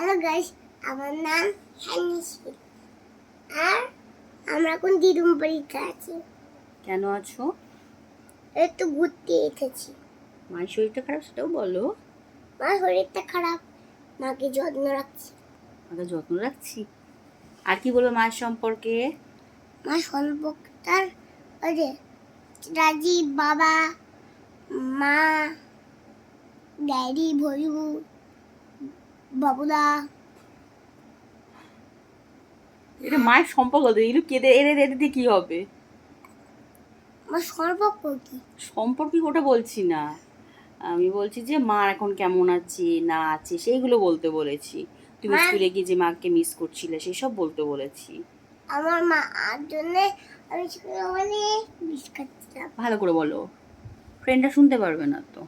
Hello guys আমার নাম হ্যানিসি আর আমরা এখন দিদুম পরীক্ষা আছি। কেন আছো? একটু ঘুরতে এসেছি। মায়ের শরীরটা খারাপ সেটাও বলো। মার শরীরটা খারাপ মাকে যত্ন রাখছি। আমাকে যত্ন রাখছি? আর কি বলব মায়ের সম্পর্কে? মা স্বল্প তার ওই যে রাজীব বাবা মা ড্যাডি ভয়ু বাবুদা। এটা মায়ের সম্পর্ক তো এগুলো কেঁদে এরে এরে দিয়ে কি হবে? আমার সর্বক্ষ কি? সম্পর্কে ওটা বলছি না। আমি বলছি যে মা এখন কেমন আছে না আছে সেইগুলো বলতে বলেছি। তুমি স্কুলে গিয়ে যে মাকে মিস করছিলে সেসব বলতে বলেছি। আমার মা আর জন্য আমি স্কুলে অনেক মিস করছিলাম। ভালো করে বলো। ফ্রেন্ডরা শুনতে পারবে না তো।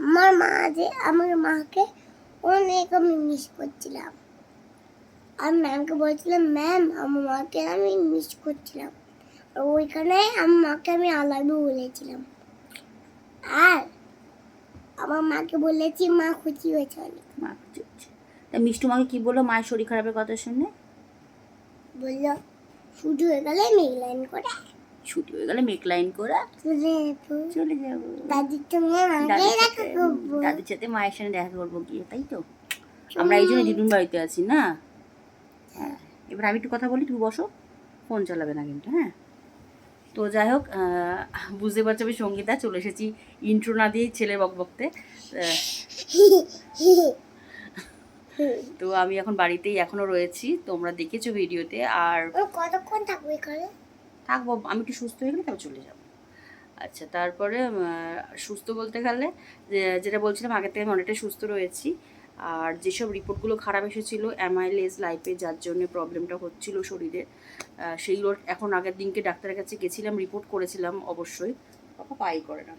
আমার মা যে আমার মাকে অনেক আমি মিস করছিলাম। আর ম্যামকে বলছিলাম ম্যাম আমার মাকে আমি মিস করছিলাম। আর ওইখানে আমার মাকে আমি আলাদা বলেছিলাম। আর আমার মাকে বলেছি মা খুশি হয়েছে অনেক। মা খুঁজে হচ্ছে। তা মিষ্টু মাকে কি বলল? মায়ের শরীর খারাপের কথা শুনে? বলল শুধু হয়ে গেলে মেঘলাইন করে? ছুটি হয়ে গেলে মেক লাইন করে চলে যাব। দাদির সাথে মায়ের সঙ্গে দেখা করব গিয়ে তাই তো? আমরা এই জন্য দিদুন বাড়িতে আছি না? হ্যাঁ। এবার আমি একটু কথা বলি তুমি বসো। ফোন চালাবে না কিন্তু হ্যাঁ? তো যাই হোক বুঝতে পারছ আমি সঙ্গীতা চলে এসেছি ইন্ট্রো না দিয়েই ছেলে বক বকতে। তো আমি এখন বাড়িতেই এখনও রয়েছি তোমরা দেখেছ ভিডিওতে আর কতক্ষণ থাকব এখানে? থাকব, আমি একটু সুস্থ হয়ে গেলে তবে চলে যাব। আচ্ছা তারপরে সুস্থ বলতে গেলে যেটা বলছিলাম আগের থেকে আমি অনেকটাই সুস্থ রয়েছি। আর যেসব রিপোর্টগুলো খারাপ এসেছিল অ্যামাইলেজ লাইফে যার জন্য প্রবলেমটা হচ্ছিল শরীরে সেইগুলো এখন আগের দিনকে ডাক্তারের কাছে গেছিলাম, রিপোর্ট করেছিলাম অবশ্যই। পাপা পাই করে না।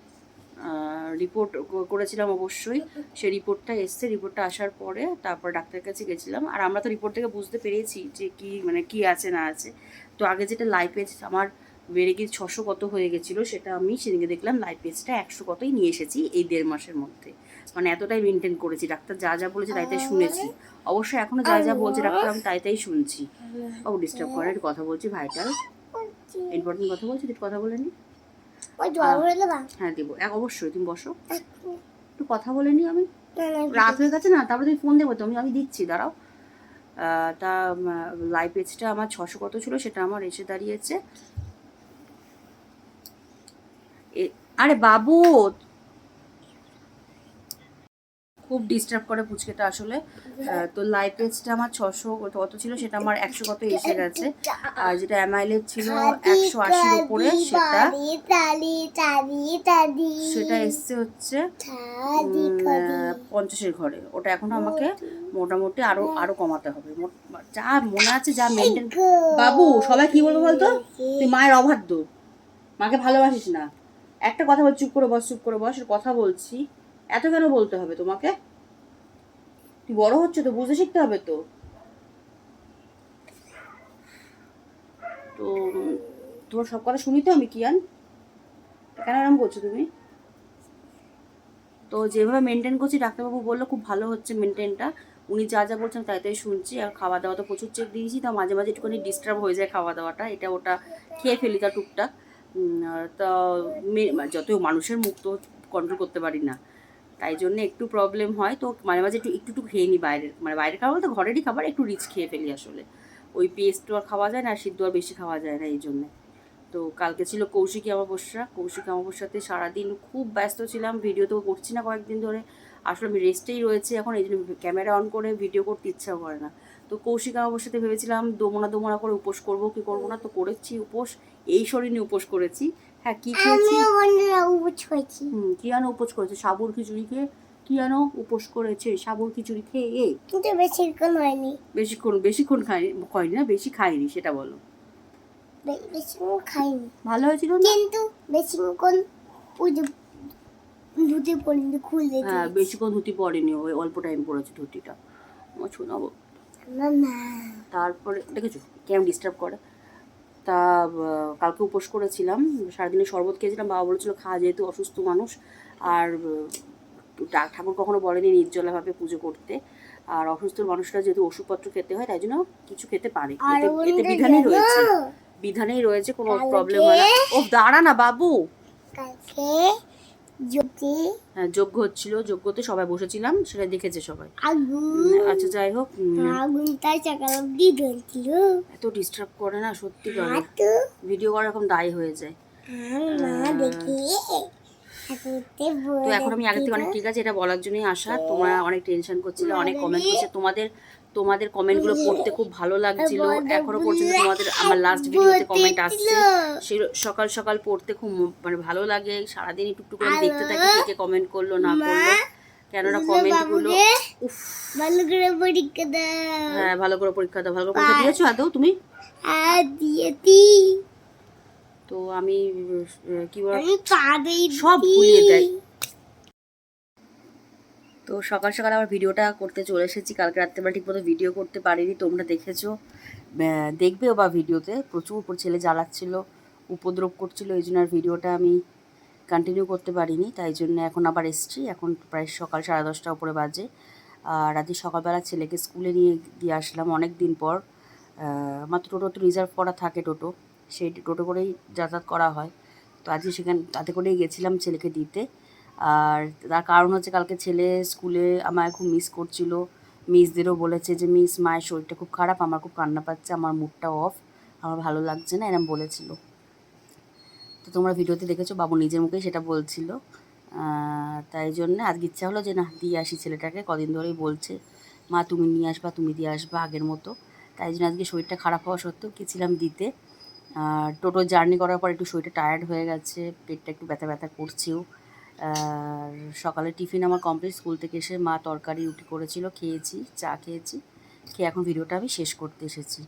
রিপোর্ট করেছিলাম অবশ্যই। সেই রিপোর্টটা এসছে রিপোর্টটা আসার পরে তারপর ডাক্তারের কাছে গেছিলাম। আর আমরা তো রিপোর্ট থেকে বুঝতে পেরেছি যে কি মানে কি আছে না আছে। তো আগে যেটা লাইফ পেজ আমার বেড়ে গিয়ে ছশো কত হয়ে গেছিল সেটা আমি সেদিকে দেখলাম লাইফ পেজটা একশো কতই নিয়ে এসেছি এই দেড় মাসের মধ্যে। মানে এতটাই মেনটেন করেছি। ডাক্তার যা যা বলেছে তাই তাই শুনেছি। অবশ্যই এখনও যা যা বলছে ডাক্তার আমি তাই তাই শুনছি। ও ডিস্টার্ব করার কথা বলছি ভাইটাল। ইম্পর্টেন্ট কথা বলছি কথা বলে নি ওই জল ভরে দেবা? হ্যাঁ দেবো। এক অবশ্যই তুমি বসো। একটু কথা বলে নি আমি রাত হয়ে গেছে না? তারপরে তুমি ফোন দেবো তো আমি আমি দিচ্ছি দাঁড়াও। আহ, তা লাইভ পেজটা আমার ছশো কত ছিল সেটা আমার এসে দাঁড়িয়েছে। আরে বাবু খুব ডিস্টার্ব করে পুচকেটা আসলে। তো লাইভ পেজটা আমার ছশো কত ছিল সেটা আমার একশো কত এসে গেছে। আর যেটা এমআইএল ছিল একশো আশির উপরে সেটা সেটা এসছে হচ্ছে পঞ্চাশের ঘরে। ওটা এখন আমাকে মোটামুটি আরও আরও কমাতে হবে। যা মনে আছে, যা মেনটেন বাবু, সবাই কি বলব বলতো? তুই মায়ের অবাধ্য। মাকে ভালোবাসিস না। একটা কথা বল, চুপ করে বস, চুপ করে বস কথা বলছি। এত কেন বলতে হবে তোমাকে? তুই বড় হচ্ছে তো, বুঝতে শিখতে হবে তো। তো, তোমার সব কথা শুনি তো আমি, কিয়ান। কেন এরকম করছ তুমি? তো যেভাবে মেনটেন করছি, ডাক্তারবাবু বলল খুব ভালো হচ্ছে মেনটেনটা উনি যা যা বলছেন তাই তাই শুনছি। আর খাওয়া দাওয়া তো প্রচুর চেক দিয়েছি, তা মাঝে মাঝে একটুখানি ডিস্টার্ব হয়ে যায় খাওয়া দাওয়াটা এটা ওটা খেয়ে ফেলি তা টুকটাক। তা যত মানুষের মুখ তো কন্ট্রোল করতে পারি না। তাই জন্য একটু প্রবলেম হয়। তো মাঝে মাঝে একটু একটু একটু খেয়ে নিই বাইরের মানে বাইরের খাবার তো ঘরেরই খাবার একটু রিচ খেয়ে ফেলি আসলে। ওই পেস্ট আর খাওয়া যায় না, আর সিদ্ধ আর বেশি খাওয়া যায় না এই জন্যে। তো কালকে ছিল কৌশিকী অমাবস্যা। কৌশিকী অমাবস্যাতে সারাদিন খুব ব্যস্ত ছিলাম ভিডিও তো করছি না কয়েকদিন ধরে। আসলে আমি রেস্টেই রয়েছে এখন, এই জন্য ক্যামেরা অন করে ভিডিও করতে ইচ্ছাও করে না। তো কৌশিক অমাবস্যাতে ভেবেছিলাম দোমনা দোমনা করে উপোস করব, কি করব না? তো করেছি উপোস, এই শরীর নিয়ে উপোস করেছি। হ্যাঁ কি খেয়েছি? বন্ধুরা উপোস হয়েছি হুম উপোস করেছে? সাবুর খিচুড়ি খেয়ে কি আনো উপোস করেছে? সাবুর খিচুড়ি খেয়ে এই কিন্তু বেশিক্ষণ হয়নি। বেশিক্ষণ বেশিক্ষণ খাইনি খাইনি না? বেশি খাইনি সেটা বলো। বেশিক্ষণ খাইনি। ভালো হয়েছিল কিন্তু বেশিক্ষণ পুজো ধুতে পড়িনি খুলে হ্যাঁ বেশিক্ষণ ধুতি পরেনি ওই অল্প টাইম পড়েছে ধুতিটা। আমার শোনাবো? তারপরে দেখেছ? কেমন ডিস্টার্ব করে? তা কালকে উপোস করেছিলাম। সারাদিনে শরবত খেয়েছিলাম বাবা বলেছিল খাওয়া যেহেতু অসুস্থ মানুষ। আর ঠাকুর কখনো বলেনি নির্জলাভাবে পুজো করতে। আর অসুস্থ মানুষরা যেহেতু ওষুধপত্র খেতে হয় তাই জন্য কিছু খেতে পারে। খেতে এতে- বিধানেই রয়েছে। বিধানেই রয়েছে কোনো প্রবলেম হয় না। ও দাঁড়া না বাবু। কালকে হ্যাঁ যজ্ঞ হচ্ছিল যজ্ঞতে সবাই বসেছিলাম সেটা দেখেছে সবাই। আচ্ছা যাই হোক এত ডিস্টার্ব করে না সত্যি করে। ভিডিও করা এরকম দায়ী হয়ে যায়। দেখে। তো এখন আমি আগে থেকে অনেক ঠিক আছে এটা বলার জন্যই আসা তোমরা অনেক টেনশন করছিলে অনেক কমেন্ট করছে। তোমাদের তোমাদের কমেন্টগুলো পড়তে খুব ভালো লাগছিল। এখনও পর্যন্ত তোমাদের আমার লাস্ট ভিডিওতে কমেন্ট আসছে। সেই সকাল সকাল পড়তে খুব মানে ভালো লাগে। সারাদিন একটু একটু করে দেখতে থাকি কে কমেন্ট করল না করল। কেননা কমেন্টগুলো উফ। ভালো করে পরীক্ষা দাও। হ্যাঁ ভালো করে পরীক্ষা দাও। ভালো করে পরীক্ষা দিয়েছ আদৌ তুমি? দিয়েছি তো আমি কি বল সব ভুলিয়ে দেয়। তো সকাল সকাল আবার ভিডিওটা করতে চলে এসেছি। কালকে রাত্রেবেলা ঠিক মতো ভিডিও করতে পারিনি, তোমরা দেখেছ। দেখবেও বা ভিডিওতে প্রচুর উপর ছেলে জ্বালাচ্ছিল, উপদ্রব করছিল, এই জন্য আর ভিডিওটা আমি কন্টিনিউ করতে পারিনি। তাই জন্য এখন আবার এসছি। এখন প্রায় সকাল সাড়ে দশটা উপরে বাজে। আর আজকে সকালবেলা ছেলেকে স্কুলে নিয়ে দিয়ে আসলাম অনেক দিন পর। আমার তো টোটো তো রিজার্ভ করা থাকে টোটো। সেই টোটো করেই যাতায়াত করা হয়। তো আজকে সেখানে, তাতে করেই গেছিলাম ছেলেকে দিতে। আর তার কারণ হচ্ছে কালকে ছেলে স্কুলে আমায় খুব মিস করছিল। মিসদেরও বলেছে যে মিস মায়ের শরীরটা খুব খারাপ, আমার খুব কান্না পাচ্ছে, আমার মুডটা অফ আমার ভালো লাগছে না, এরম বলেছিল। তো তোমরা ভিডিওতে দেখেছ, বাবু নিজের মুখেই সেটা বলছিল। তাই জন্য আজকে ইচ্ছা হলো যে, না, দিয়ে আসি ছেলেটাকে, কদিন ধরেই বলছে, মা, তুমি নিয়ে আসবা, তুমি দিয়ে আসবা আগের মতো। তাই জন্য আজকে শরীরটা খারাপ হওয়া সত্ত্বেও গেছিলাম দিতে। আর টোটো জার্নি করার পর একটু শরীরটা টায়ার্ড হয়ে গেছে, পেটটা একটু ব্যথা ব্যথা করছেও। সকালে টিফিন আমার কমপ্লিট স্কুল থেকে এসে মা তরকারি, রুটি করেছিল, খেয়েছি, চা খেয়েছি, খেয়ে এখন ভিডিওটা আমি শেষ করতে এসেছি।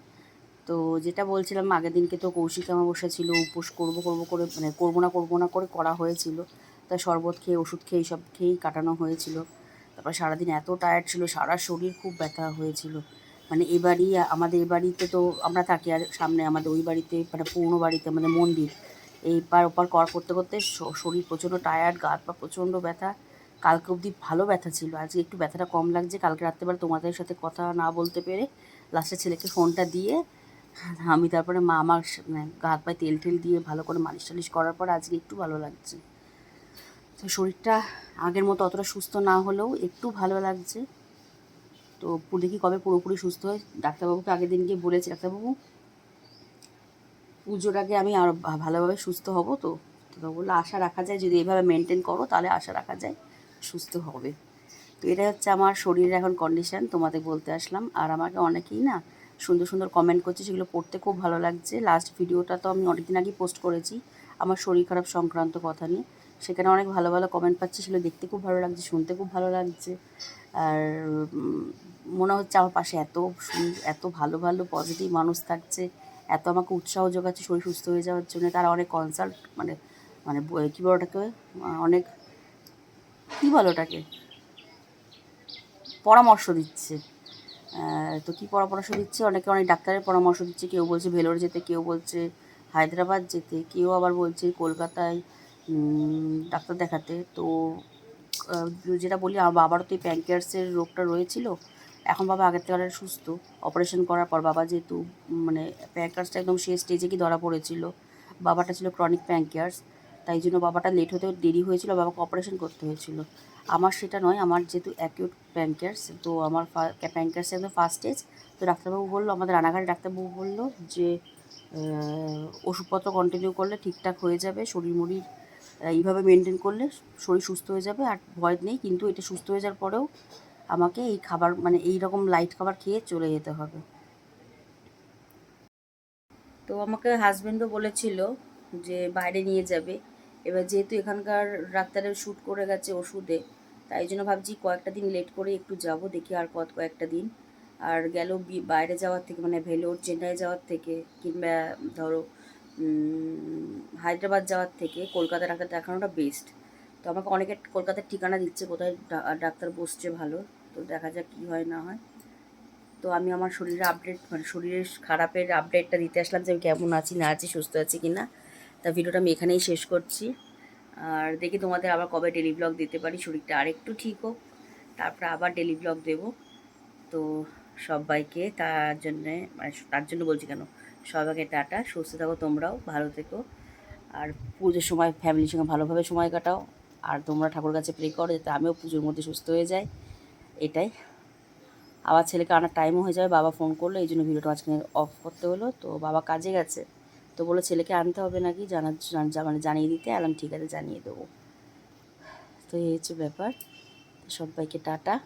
তো যেটা বলছিলাম, আগের দিনকে তো কৌশিক আমার বসেছিল উপোস করব করব করে মানে করব না করব না করে করা হয়েছিল। তাই শরবত খেয়ে, ওষুধ খেয়ে সব খেয়েই কাটানো হয়েছিল। তারপর সারাদিন এত টায়ার্ড ছিল, সারা শরীর খুব ব্যথা হয়েছিল। মানে এবারই আমাদের এ বাড়িতে তো আমরা থাকি, আর সামনে আমাদের ওই বাড়িতে মানে পুরনো বাড়িতে, আমাদের মন্দির। এই পার ওপার কর করতে করতে শরীর প্রচণ্ড টায়ার্ড গা, পা প্রচণ্ড ব্যথা। কালকে অবধি ভালো ব্যথা ছিল। আজকে একটু ব্যথাটা কম লাগছে। কালকে রাত্রেবেলা তোমাদের সাথে কথা না বলতে পেরে লাস্টে ছেলেকে ফোনটা দিয়ে আমি তারপরে মা আমার মানে গা হাত পায়ে তেল টেল দিয়ে ভালো করে মালিশ টালিশ করার পর আজকে একটু ভালো লাগছে। তো শরীরটা আগের মতো অতটা সুস্থ না হলেও একটু ভালো লাগছে। তো দেখি কবে পুরোপুরি সুস্থ হয়? ডাক্তারবাবুকে আগের দিন গিয়ে বলেছি। ডাক্তারবাবু পুজোর আগে আমি আরও ভালোভাবে সুস্থ হব তো। তো বলল, আশা রাখা যায়, যদি এইভাবে মেনটেন করো, তাহলে আশা রাখা যায়, সুস্থ হবে। তো এটা হচ্ছে আমার শরীরের এখন কন্ডিশন তোমাদের বলতে আসলাম। আর আমাকে অনেকেই না সুন্দর সুন্দর কমেন্ট করছে সেগুলো পড়তে খুব ভালো লাগছে। লাস্ট ভিডিওটা তো আমি অনেকদিন আগেই পোস্ট করেছি, আমার শরীর খারাপ সংক্রান্ত কথা নিয়ে। সেখানে অনেক ভালো ভালো কমেন্ট পাচ্ছি, সেগুলো দেখতে খুব ভালো লাগছে, শুনতে খুব ভালো লাগছে। আর মনে হচ্ছে আমার পাশে এত এত ভালো ভালো পজিটিভ মানুষ থাকছে। এত আমাকে উৎসাহ যোগাচ্ছে শরীর সুস্থ হয়ে যাওয়ার জন্য, তারা অনেক কনসাল্ট মানে মানে কী বলো ওটাকে? অনেক, কী বলো ওটাকে? পরামর্শ দিচ্ছে। তো কী পরামর্শ দিচ্ছে? অনেকে অনেক ডাক্তারের পরামর্শ দিচ্ছে। কেউ বলছে ভেলোর যেতে, কেউ বলছে হায়দ্রাবাদ যেতে, কেউ আবার বলছে কলকাতায় ডাক্তার দেখাতে। তো যেটা বলি আমার বাবারও তো এই প্যাঙ্কিয়ার্সের রোগটা রয়েছিল। এখন বাবা আগের থেকে সুস্থ। অপারেশন করার পর বাবা যেহেতু মানে প্যাঙ্কিয়ার্সটা একদম শেষ স্টেজে কি ধরা পড়েছিল। বাবাটা ছিল ক্রনিক প্যাঙ্কিয়ার্স তাই জন্য বাবাটা লেট হতে দেরি হয়েছিল, বাবাকে অপারেশন করতে হয়েছিল। আমার সেটা নয়, আমার যেহেতু অ্যাকিউট প্যাঙ্কিয়ার্স তো আমার প্যাঙ্কিয়ার্স একদম ফার্স্ট স্টেজ তো ডাক্তারবাবু বলল, আমাদের রানাঘাটে ডাক্তারবাবু বলল যে ওষুধপত্র কন্টিনিউ করলে ঠিকঠাক হয়ে যাবে, শরীর মরির এইভাবে মেনটেন করলে শরীর সুস্থ হয়ে যাবে, আর ভয় নেই, কিন্তু এটা সুস্থ হয়ে যাওয়ার পরেও আমাকে এই খাবার মানে এই রকম লাইট খাবার খেয়ে চলে যেতে হবে। তো আমাকে হাজব্যান্ডও বলেছিল যে বাইরে নিয়ে যাবে। এবার যেহেতু এখানকার ডাক্তারের শ্যুট করে গেছে ওষুধে, তাই জন্য ভাবছি কয়েকটা দিন লেট করে একটু যাব, দেখি আর কত কয়েকটা দিন। আর গেল বাইরে যাওয়ার থেকে মানে ভেলোর চেন্নাই যাওয়ার থেকে, কিংবা ধরো হায়দ্রাবাদ যাওয়ার থেকে কলকাতা ডাক্তার দেখানোটা বেস্ট তো আমাকে অনেকে কলকাতার ঠিকানা দিচ্ছে, কোথায় ডাক্তার বসছে ভালো। তো দেখা যাক কী হয়, না হয়। তো আমি আমার শরীরের আপডেট মানে শরীরের খারাপের আপডেটটা দিতে আসলাম যে আমি কেমন আছি, না আছি, সুস্থ আছি কি না। তা ভিডিওটা আমি এখানেই শেষ করছি। আর দেখি তোমাদের আবার কবে ডেলি ব্লগ দিতে পারি, শরীরটা আরেকটু ঠিক হোক। তারপরে আবার ডেলি ব্লগ দেবো। তো সবাইকে তার জন্যে মানে তার জন্য বলছি কেন, সবাইকে টাটা, সুস্থ থাকো তোমরাও, ভালো থেকো। আর পুজোর সময় ফ্যামিলির সঙ্গে ভালোভাবে সময় কাটাও। আর তোমরা ঠাকুর কাছে প্রে করো, যাতে আমিও পুজোর মধ্যে সুস্থ হয়ে যাই। এটাই। আবার ছেলেকে আনার টাইমও হয়ে যাবে, বাবা ফোন করল, এই জন্য ভিডিওটা মাঝখানে অফ করতে হলো। তো বাবা কাজে গেছে, তো বলে ছেলেকে আনতে হবে নাকি? জানার জান- মানে জানিয়ে দিতে আলাম ঠিক আছে, জানিয়ে দেবো। তো এই হচ্ছে ব্যাপার। সবাইকে টাটা।